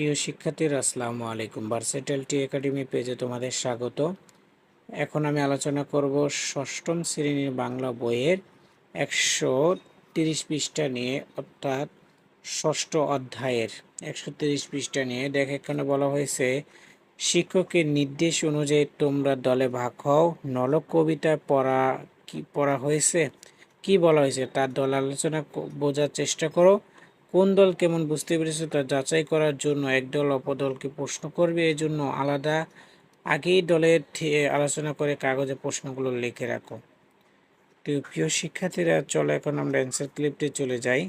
প্রিয় শিক্ষার্থীরা, আসসালামু আলাইকুম। ভার্সেটাল টি একাডেমি পেজে তোমাদের স্বাগত। এখন আমি আলোচনা করব ষষ্ঠম শ্রেণির বাংলা বইয়ের একশো তিরিশ পৃষ্ঠা নিয়ে, অর্থাৎ ষষ্ঠ অধ্যায়ের একশো তিরিশ পৃষ্ঠা নিয়ে। দেখ, এখানে বলা হয়েছে, শিক্ষকের নির্দেশ অনুযায়ী তোমরা দলে ভাগ হও। নলক কবিতা পড়া কি, পড়া হয়েছে? কি বলা হয়েছে? তার দল আলোচনা বোঝার চেষ্টা করো। কোন দল কেমন বুঝতে পেরেছে তা যাচাই করার জন্য এক দল অপর দলকে প্রশ্ন করবে এই জন্য আলাদা আগেই দলের আলোচনা করে কাগজে প্রশ্নগুলো লিখে রাখো। তো প্রিয় শিক্ষার্থীরা, চলো এখন আমরা অ্যান্সার ক্লিপটে চলে যাই।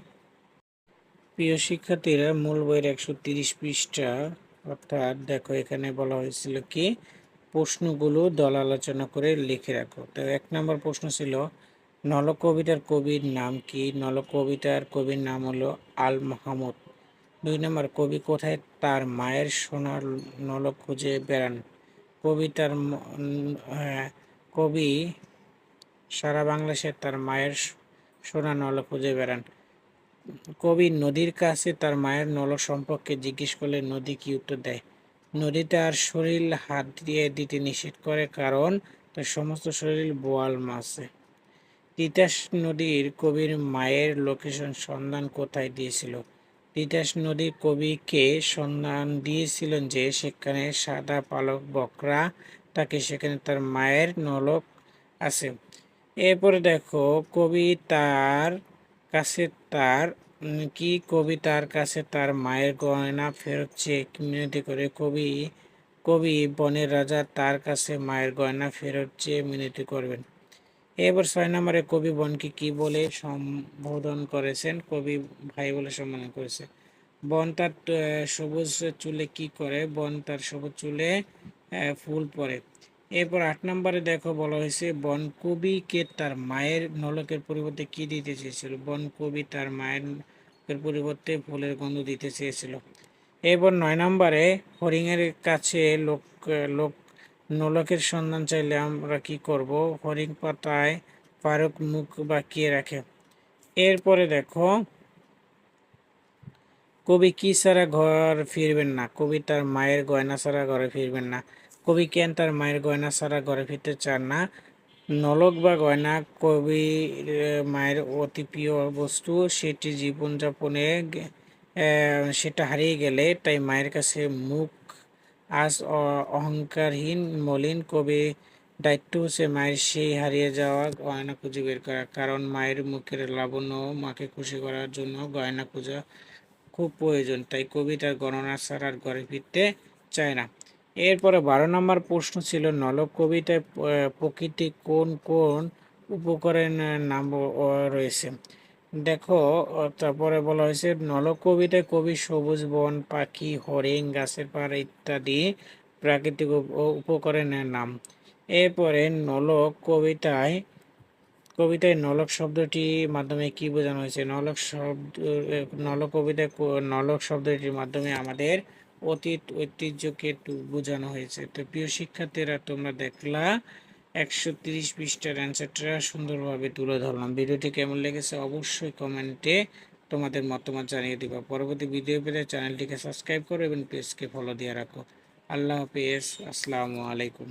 প্রিয় শিক্ষার্থীরা, মূল বইয়ের একশো তিরিশ পৃষ্ঠা, অর্থাৎ দেখো এখানে বলা হয়েছিল কি? প্রশ্নগুলো দল আলোচনা করে লিখে রাখো। তো এক নম্বর প্রশ্ন ছিল নল কবিতার কবির নাম কি? নল কবিতার কবির নাম হলো আল মাহমুদ। দুই নম্বর কবি কোথায়? তার মায়ের সোনার নল খুঁজে বেড়ান। কবিতার আহ, কবি সারা বাংলাদেশে তার মায়ের সোনা নল খুঁজে বেড়ান। কবি নদীর কাছে তার মায়ের নল সম্পর্কে জিজ্ঞেস করলে নদী কি উত্তর দেয়? নদী তার শরীর হাত দিয়ে দিতে নিষেধ করে কারণ তার সমস্ত শরীর বোয়াল মাছে। তিতাস নদীর কবির মায়ের লোকেশন সন্ধান কোথায় দিয়েছিল? তিতাস নদীর কবিকে সন্ধান দিয়েছিলেন যে সেখানে সাদা পালক বকরা, তাকে সেখানে তার মায়ের নলক আছে। এরপরে দেখো, কবি তার কাছে তার, কি কবি তার কাছে তার মায়ের গয়না ফেরত চেয়ে মিনতি করে, কবি কবি বনের রাজা তার কাছে মায়ের গয়না ফেরত চেয়ে মিনতি করবেন। এবার ছয় নম্বরে কবি বনকে কি বলে সম্বোধন করেছেন? কবি ভাই বলে সম্বোধন করেছে। বন তার সবুজ চুলে কি করে? বন তার সবুজ চুলে ফুল পরে। এরপর আট নম্বরে দেখো বলা হয়েছে, বন কবিকে তার মায়ের নলকের পরিবর্তে কি দিতে চেয়েছিল? বন কবি তার মায়ের পরিবর্তে ফুলের গন্ধ দিতে চেয়েছিল। এরপর নয় নম্বরে হরিণের কাছে লোক লোক নোলকের সন্ধান চাইলে আমরা কি করব? হরিণ পাতায় ফারুক মুখ বাঁকিয়ে রাখে। এরপরে দেখো, কবি কি ছাড়া ঘর ফিরবেন না? কবি তার মায়ের গয়না ছাড়া ঘরে ফিরবেন না। কবি কেন তার মায়ের গয়না ছাড়া ঘরে ফিরতে চান না? নলক বা গয়না কবি মায়ের অতি প্রিয় বস্তু, সেটি জীবনযাপনে সেটা হারিয়ে গেলে তাই মায়ের কাছে মুখ আজ অহংকারহীন, মলিন কবি দায়িত্ব হচ্ছে মায়ের সেই হারিয়ে যাওয়া গয়না খুঁজে বের করা। কারণ মায়ের মুখের লাবণ্য মাকে খুশি করার জন্য গয়না খোঁজা খুব প্রয়োজন। তাই কবিতার গণনা ছাড়া আর ঘরে ফিরতে চায় না। এরপরে বারো নম্বর প্রশ্ন ছিল নলক কবিতায় প্রকৃতি কোন কোন উপকরণের নাম রয়েছে? দেখো তারপরে বলা হয়েছে নলক কবিতায় কবি সবুজ বন, পাখি, হরিণ, গাছের পাড় ইত্যাদি প্রাকৃতিক উপ- উপকরণের নাম। এরপরে নলক কবিতায় কবিতায় নলক শব্দটির মাধ্যমে কি বোঝানো হয়েছে? নলক শব্দ নলক কবিতায় নলক শব্দটির মাধ্যমে আমাদের অতীত ঐতিহ্যকে বোঝানো হয়েছে। তো প্রিয় শিক্ষার্থীরা, তোমরা দেখলা একশো তিরিশ পৃষ্ঠার অ্যান্সারটা সুন্দরভাবে তুলে ধরলাম। ভিডিওটি কেমন লেগেছে অবশ্যই কমেন্টে তোমাদের মতামত জানিয়ে দিবা। পরবর্তী ভিডিও পেলে চ্যানেলটিকে সাবস্ক্রাইব করো এবং পেজকে ফলো দিয়ে রাখো। আল্লাহ হাফিজ। আসসালামু আলাইকুম।